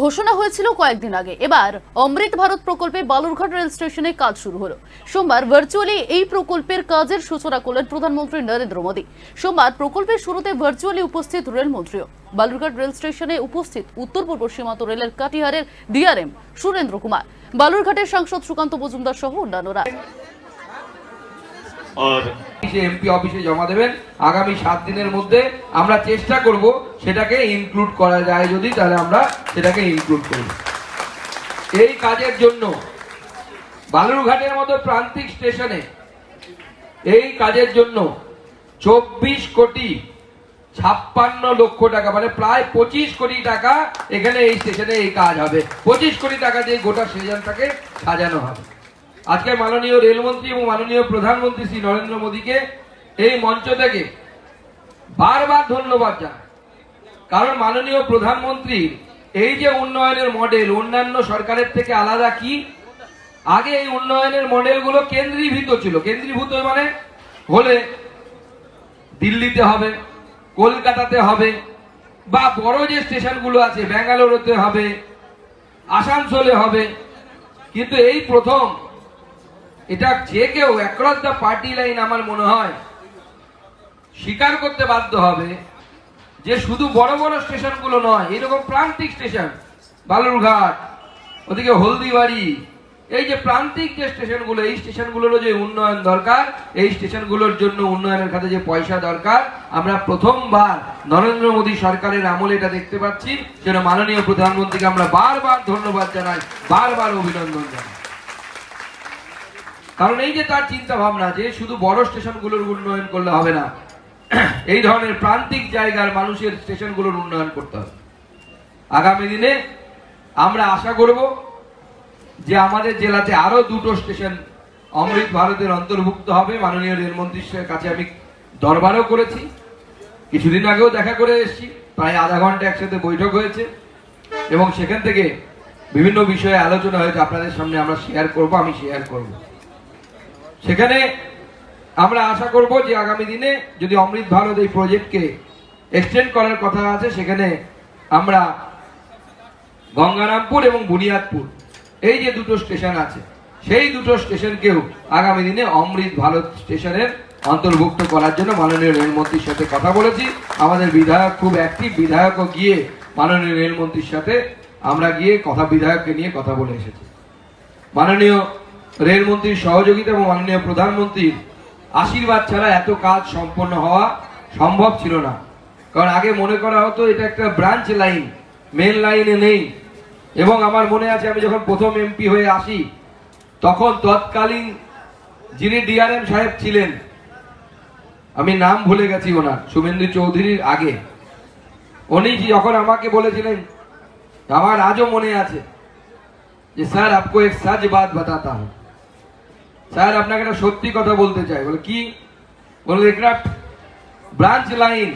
ঘোষণা হয়েছিল কয়েকদিন আগে। এবার অমৃত ভারত প্রকল্পে বালুরঘাট রেল স্টেশনে কাজ শুরু হলো। সোমবার ভার্চুয়ালি এই প্রকল্পের কাজের সূচনা করলেন প্রধানমন্ত্রী নরেন্দ্র মোদী। সোমবার প্রকল্পের শুরুতে ভার্চুয়ালি উপস্থিত রেলমন্ত্রীও বালুরঘাট রেল স্টেশনে উপস্থিত উত্তর পূর্ব সীমান্ত রেলের কাটিহারের ডিআরএম সুরেন্দ্র কুমার। বালুরঘাটের সাংসদ সুকান্ত মজুমদার সহ অন্যান্যরা। অফিসে এমপি অফিসে জমা দেবেন, আগামী সাত দিনের মধ্যে আমরা চেষ্টা করব সেটাকে ইনক্লুড করা যায় যদি, তাহলে আমরা সেটাকে ইনক্লুড করব এই কাজের জন্য বালুরঘাটের মতো প্রান্তিক স্টেশনে এই কাজের জন্য চব্বিশ কোটি ছাপ্পান্ন লক্ষ টাকা মানে প্রায় পঁচিশ কোটি টাকা এখানে এই স্টেশনে এই কাজ হবে। পঁচিশ কোটি টাকা দিয়ে গোটা স্টেশনটাকে সাজানো হবে। আজকে মাননীয় রেলমন্ত্রী এবং মাননীয় প্রধানমন্ত্রী শ্রী নরেন্দ্র মোদীকে এই মঞ্চ থেকে বারবার ধন্যবাদ জানাই। কারণ মাননীয় প্রধানমন্ত্রীর এই যে উন্নয়নের মডেল অন্যান্য সরকারের থেকে আলাদা কি? আগে এই উন্নয়নের মডেলগুলো কেন্দ্রীভূত ছিল। কেন্দ্রীভূত মানে হলে দিল্লিতে হবে, কলকাতাতে হবে, বা বড় যে স্টেশনগুলো আছে, ব্যাঙ্গালোরতে হবে, আসানসোলে হবে। কিন্তু এই প্রথম এটা যে কেউ অ্যাক্রস দ্য পার্টি লাইন আমার মনে হয় স্বীকার করতে বাধ্য হবে যে শুধু বড় বড় স্টেশনগুলো নয়, এরকম প্রান্তিক স্টেশন, বালুরঘাট, ওদিকে হলদিবাড়ি, এই যে প্রান্তিক যে স্টেশনগুলো, এই স্টেশনগুলোরও যে উন্নয়ন দরকার, এই স্টেশনগুলোর জন্য উন্নয়নের খাতে যে পয়সা দরকার, আমরা প্রথমবার নরেন্দ্র মোদী সরকারের আমলে এটা দেখতে পাচ্ছি। যেন মাননীয় প্রধানমন্ত্রীকে আমরা বারবার ধন্যবাদ জানাই, বারবার অভিনন্দন জানাই। কারণ এই যে তার চিন্তা ভাবনা যে শুধু বড় স্টেশনগুলোর উন্নয়ন করলে হবে না, এই ধরনের প্রান্তিক জায়গার মানুষের স্টেশনগুলোর উন্নয়ন করতে হবে। আগামী দিনে আমরা আশা করব যে আমাদের জেলাতে আরও দুটো স্টেশন অমৃত ভারতের অন্তর্ভুক্ত হবে। মাননীয় রেলমন্ত্রীর কাছে আমি দরবারও করেছি। কিছুদিন আগেও দেখা করে এসেছি। প্রায় আধা ঘণ্টা একসাথে বৈঠক হয়েছে এবং সেখান থেকে বিভিন্ন বিষয়ে আলোচনা হয়েছে। আপনাদের সামনে আমরা শেয়ার করব, আমি শেয়ার করব। সেখানে আমরা আশা করব যে আগামী দিনে যদি অমৃত ভারত এই প্রজেক্টকে এক্সটেন্ড করার কথা আছে, সেখানে আমরা গঙ্গারামপুর এবং বুনিয়াদপুর, এই যে দুটো স্টেশন আছে, সেই দুটো স্টেশনকেও আগামী দিনে অমৃত ভারত স্টেশনের অন্তর্ভুক্ত করার জন্য মাননীয় রেলমন্ত্রীর সাথে কথা বলেছি। আমাদের বিধায়ক খুব অ্যাক্টিভ বিধায়কও গিয়ে মাননীয় রেলমন্ত্রীর সাথে আমরা গিয়ে কথা, বিধায়ককে নিয়ে কথা বলে এসেছি। মাননীয় রেলমন্ত্রীর সহযোগিতা এবং মাননীয় প্রধানমন্ত্রীর আশীর্বাদ ছাড়া এত কাজ সম্পন্ন হওয়া সম্ভব ছিল না। কারণ আগে মনে করা হতো এটা একটা ব্রাঞ্চ লাইন মেন লাইনে নেই। এবং আমার মনে আছে আমি যখন প্রথম এমপি হয়ে আসি, তখন তৎকালীন যিনি ডিআরএম সাহেব ছিলেন, আমি নাম ভুলে গেছি ওনার, শুভেন্দু চৌধুরীর আগে। উনি যখন আমাকে বলেছিলেন, আমার আজও মনে আছে যে, স্যার, আপকো এক সচ বাত বাতাতা হুঁ স্যার, আপনাকে একটা সত্যি কথা বলতে চাই। বলে কি? বলে এক্রাফ্ট ব্রাঞ্চ লাইন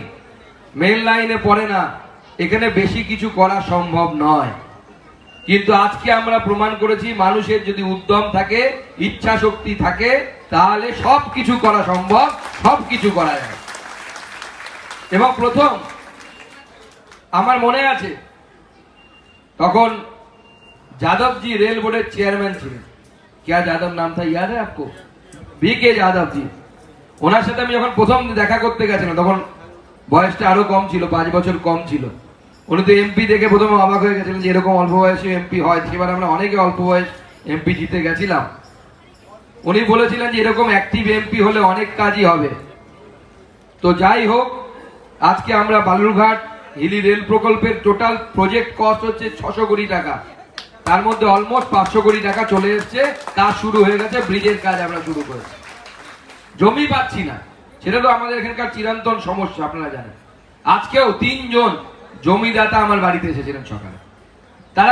মেন লাইনে পড়ে না। এখানে বেশি কিছু করা সম্ভব নয়। কিন্তু আজকে আমরা প্রমাণ করেছি, মানুষের যদি উদ্যম থাকে, ইচ্ছা শক্তি থাকে, তাহলে সব কিছু করা সম্ভব, সব কিছু করা যায়। এবং প্রথম, আমার মনে আছে, তখন যাদবজি রেল বোর্ডের চেয়ারম্যান ছিলেন। क्या যাদব নাম था याद है आपको বি কে যাদব জি ওনার সাথে আমি যখন প্রথম দেখা করতে গেছিলাম তখন বয়সটা আরো কম ছিল পাঁচ বছর কম ছিল উনি তো এমপি দেখে প্রথমে অবাক হয়ে গেছিলেন যে এরকম অল্প বয়সে এমপি হয় সেবার আমরা অনেকে অল্প বয়স এমপি জিতে গেছিলাম উনি বলেছিলেন যে এরকম অ্যাক্টিভ এমপি হলে অনেক কাজই হবে তো যাই হোক আজকে আমরা বালুরঘাট হিলি রেল প্রকল্পের টোটাল প্রজেক্ট কস্ট হচ্ছে ছশো কোটি টাকা তার মধ্যে অলমোস্ট পাঁচশো কোটি টাকা চলে এসছে। তা শুরু হয়ে গেছে, ব্রিজের কাজ আমরা শুরু করেছি। জমি পাচ্ছি না। সেটা তো আমাদের এখানকার চিরন্তন সমস্যা, আপনারা জানেন। আজকেও তিনজন জমিদাতা আমার বাড়িতে এসেছিলেন সকালে।